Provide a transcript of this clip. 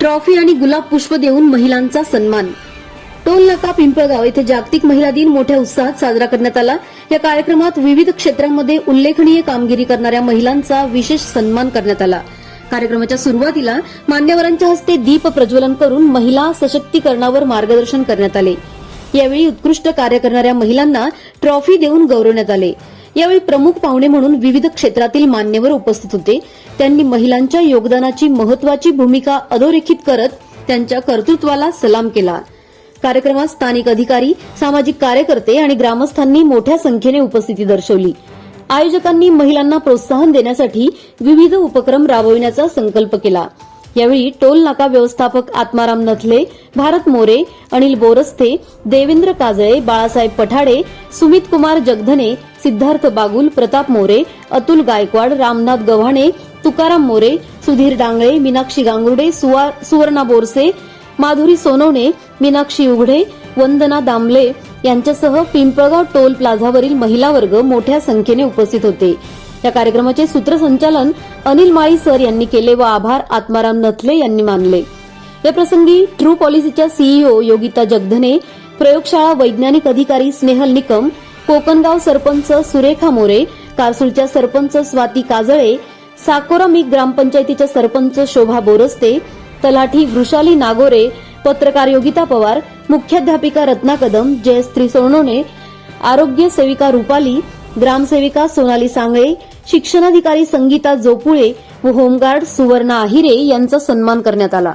Trophy आणि गुलाब पुष्प देऊन महिलांचा सन्मान. टोल नाका पिंपळगाव येथे जागतिक महिला दिन मोठ्या उत्साहात साजरा करण्यात आला. या कार्यक्रमात विविध क्षेत्रांमध्ये उल्लेखनीय कामगिरी करणाऱ्या महिलांचा विशेष सन्मान करण्यात आला. कार्यक्रमाच्या सुरुवातीला मान्यवरांच्या हस्ते दीप प्रज्वलन करून महिला सशक्तीकरणावर मार्गदर्शन करण्यात आले. यावेळी उत्कृष्ट कार्य करणाऱ्या महिलांना ट्रॉफी देऊन गौरवण्यात आले. यावेळी प्रमुख पाहुणे म्हणून विविध क्षेत्रातील मान्यवर उपस्थित होते. त्यांनी महिलांच्या योगदानाची महत्वाची भूमिका अधोरेखित करत त्यांच्या कर्तृत्वाला सलाम केला. कार्यक्रमात स्थानिक अधिकारी सामाजिक कार्यकर्ते आणि ग्रामस्थांनी मोठ्या संख्येने उपस्थिती दर्शवली. आयोजकांनी महिलांना प्रोत्साहन देण्यासाठी विविध उपक्रम राबविण्याचा संकल्प केला. यावेळी टोल नाका व्यवस्थापक आत्माराम नथले भारत मोरे अनिल बोरस्ते देवेंद्र काजळे बाळासाहेब पठाडे सुमित कुमार जगधने सिद्धार्थ बागुल प्रताप मोरे अतुल गायकवाड रामनाथ गव्हाणे तुकाराम मोरे सुधीर डांगळे मीनाक्षी गांगुर्डे सुवा- सुवर्णा बोरसे माधुरी सोनवणे मीनाक्षी उघडे वंदना दामले यांच्यासह पिंपळगाव टोल प्लाझावरील महिला वर्ग मोठ्या संख्येने उपस्थित होते. या कार्यक्रमाचे सूत्रसंचालन अनिल माळी सर यांनी केले व आभार आत्माराम नथले यांनी मानले. या प्रसंगी ट्रू पॉलिसीच्या सीईओ योगिता जगधने प्रयोगशाळा वैज्ञानिक अधिकारी स्नेहल निकम कोकणगाव सरपंच सुरेखा मोरे कारसूळच्या सरपंच स्वाती काजळे साकोरा मी ग्रामपंचायतीच्या सरपंच शोभा बोरस्ते तलाठी वृषाली नागोरे पत्रकार योगिता पवार मुख्याध्यापिका रत्ना कदम जयश्री सोनोने आरोग्य सेविका रुपाली ग्रामसेविका सोनाली सांगळे शिक्षणाधिकारी संगीता जोपुळे व होमगार्ड सुवर्णा आहिरे यांचा सन्मान करण्यात आला.